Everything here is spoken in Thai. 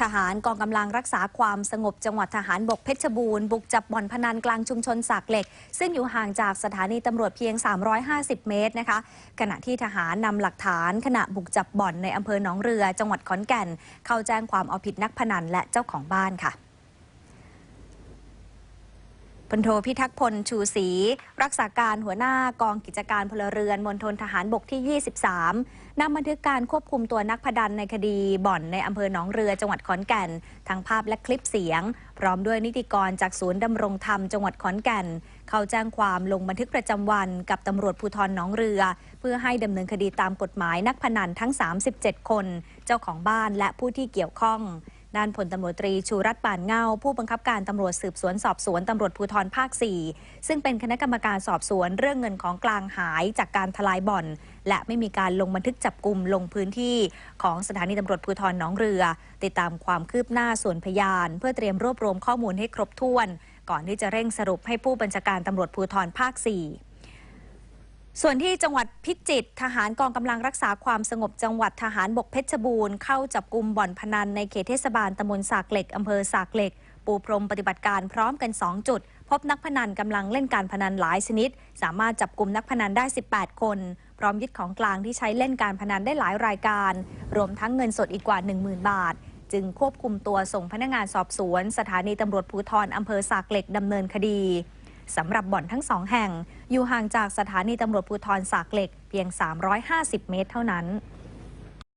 ทหารกองกำลังรักษาความสงบจังหวัดทหารบกเพชรบูรณ์บุกจับบ่อนพนันกลางชุมชนสากเหล็ก ซึ่งอยู่ห่างจากสถานีตำรวจเพียง 350 เมตรนะคะ ขณะที่ทหารนำหลักฐานขณะบุกจับบ่อนในอำเภอหนองเรือ จังหวัดขอนแก่น เข้าแจ้งความเอาผิดนักพนันและเจ้าของบ้านค่ะ พลโทพิทักษ์พลชูศรีรักษาการหัวหน้ากองกิจการพลเรือนมณฑลทหารบกที่ 23นำบันทึกการควบคุมตัวนักพนันในคดีบ่อนในอำเภอหนองเรือจังหวัดขอนแก่นทั้งภาพและคลิปเสียง พร้อมด้วยนิติกรจากศูนย์ดำรงธรรมจังหวัดขอนแก่น เข้าแจ้งความลงบันทึกประจำวันกับตำรวจภูธรหนองเรือ เพื่อให้ดำเนินคดีตามกฎหมายนักพนันทั้ง 37 คน เจ้าของบ้านและผู้ที่เกี่ยวข้อง ด้านพลตำรวจตรีชูรัตน์ป่านเงา ผู้บังคับการตำรวจสืบสวนสอบสวนตำรวจภูธรภาค 4 ซึ่งเป็นคณะกรรมการสอบสวนเรื่องเงินของกลางหายจากการทลายบ่อน และไม่มีการลงบันทึกจับกลุ่มลงพื้นที่ของสถานีตำรวจภูธรหนองเรือ ติดตามความคืบหน้าส่วนพยาน เพื่อเตรียมรวบรวมข้อมูลให้ครบถ้วน ก่อนที่จะเร่งสรุปให้ผู้บัญชาการตำรวจภูธรภาค 4 ส่วนที่จังหวัดพิจิตรทหารกองกำลังรักษาความสงบจังหวัดทหารบกเพชรบูรณ์เข้าจับกลุ่มบ่อนพนันในเขตเทศบาลตำบลสากเหล็กอำเภอสากเหล็ก ปูพรมปฏิบัติการพร้อมกัน 2 จุด พบนักพนันกำลังเล่นการพนันหลายชนิด สามารถจับกลุ่มนักพนันได้ 18 คน พร้อมยึดของกลางที่ใช้เล่นการพนันได้หลายรายการ รวมทั้งเงินสดอีกกว่า 10,000 บาท จึงควบคุมตัวส่งพนักงานสอบสวน สถานีตำรวจภูธรอำเภอสากเหล็กดำเนินคดี สำหรับบ่อนทั้งสองแห่ง อยู่ห่างจากสถานีตำรวจภูธรสากเหล็กเพียง 350 เมตรเท่านั้น